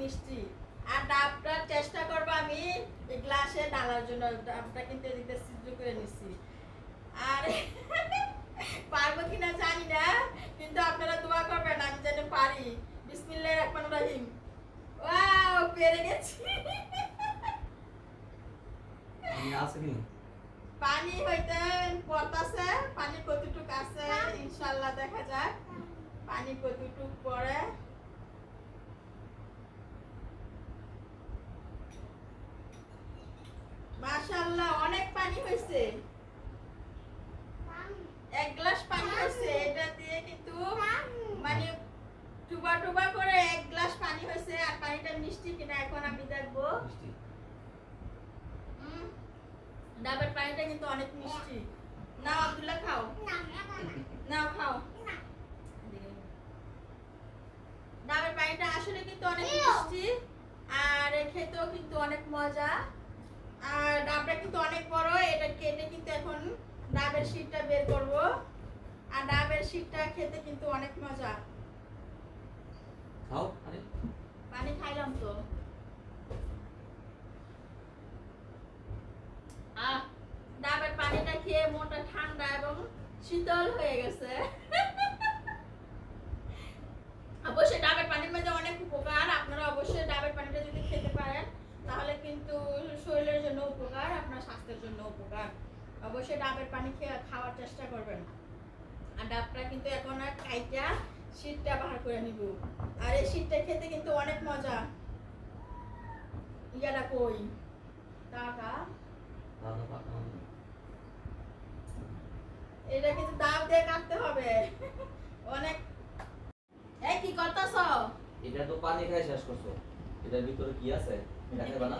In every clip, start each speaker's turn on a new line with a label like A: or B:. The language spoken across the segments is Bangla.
A: মিষ্টি। আর ডাবটা চেষ্টা করব আমি এই গ্লাসে ঢালার জন্য ডাবটা কিন্তু এদিকে সিদ্ধ করে নিচ্ছি আর পারব কিনা জানি না কিন্তু আপনারা দোয়া করবেন আমি যেন পারি। বিসমিল্লাহির রহমানির রহিম। ওয়াও পেরে গেছি। পানি হইতে পড়তাছে পানি কতটুক আছে ইনশাল্লাহ দেখা যাক। পানি কতটুক পড়ে মাশাআল্লাহ অনেক পানি এক গ্লাস পানি হয়েছে এটা দিয়ে কিন্তু মানে টুবা টুবা করে এক গ্লাস পানি হয়েছে আর পানিটা মিষ্টি কিনা এখন আমি দেখব। ডাবের পানিটা কিন্তু অনেক মিষ্টি। নাও আব্দুল্লাহ খাও। নাও খাও। ডাবের পানিটা আসলে কিন্তু অনেক মিষ্টি আর খেতেও কিন্তু অনেক মজা আর ডাবটা কিন্তু অনেক বড় এটা কেটে কিন্তু এখন ডাবের শীতটা বের করব। আর ডাবের শীতটা খেতে কিন্তু অনেক মজা।
B: খাও
A: পানি খাইলাম তো। আহ ডাবের পানিটা খেয়ে মনটা ঠান্ডা এবং শীতল হয়ে গেছে। অবশ্যই ডাবের পানির মধ্যে অনেক উপকার। আপনারা অবশ্যই ডাবের পানিটা যদি খেতে পারেন তাহলে কিন্তু শরীরের জন্য উপকার আপনার স্বাস্থ্যের জন্য উপকার। অবশ্যই ডাবের পানি খেয়ে খাওয়ার চেষ্টা করবেন। আর ডাবটা কিন্তু এখন আর কাইটা শীতটা বাহার করে নিব। আর এই শীতটা খেতে কিন্তু অনেক মজা। ইয়াটা কই? টাকা এটা কিন্তু দাম দিয়ে কাটতে হবে। অনেক এই কি করতেছ?
B: এটা তো পানি খাই শেষ করছ। এটার ভিতরে কি আছে? এটা খাবা না?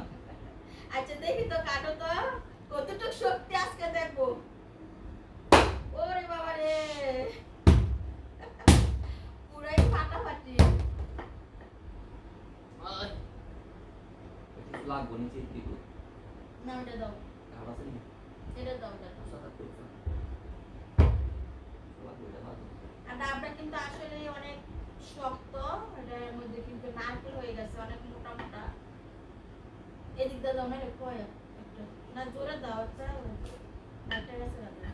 A: আচ্ছা দেখি তো কাটো তো।
B: লাগবো নিচে দিব
A: না ওটা দাও
B: খাবার আছে নি
A: এটা দাও এটা দাও।
B: সাদা তো লাগবো এটা লাগবো
A: আর ডাবটা কিন্তু আসলে অনেক শক্ত এটার মধ্যে কিন্তু নারকেল হয়ে গেছে অনেক মোটা মোটা এদিক দিয়ে দাও না রে কয় একটু না জোরে দাও একটা গেছে না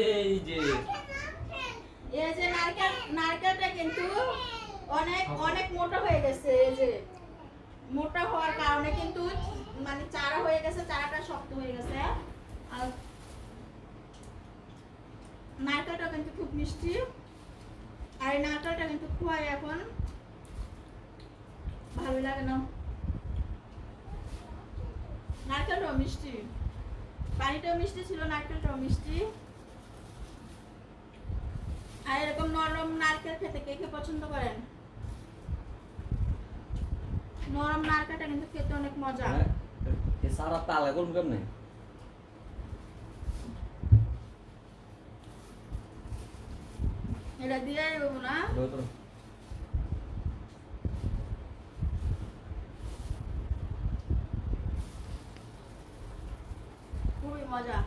B: এই যে।
A: মোটা হয়ে গেছে মানে চারা হয়ে গেছে নারকেলটা কিন্তু খুব মিষ্টি। আর এই নারকেলটা কিন্তু খোয়াই এখন। ভালো লাগে না। নারকেলটাও মিষ্টি। পানিটাও মিষ্টি ছিল, নারকেলটাও মিষ্টি। আর এরকম নরম নারকেল খেতে কে কে পছন্দ করেন? নরম নারকেলটা কিন্তু খেতে অনেক মজা।
B: হ্যাঁ, এ সারা তালা করুন কেমনে?
A: এটা দিয়ে দেবো না। খুবই মজা।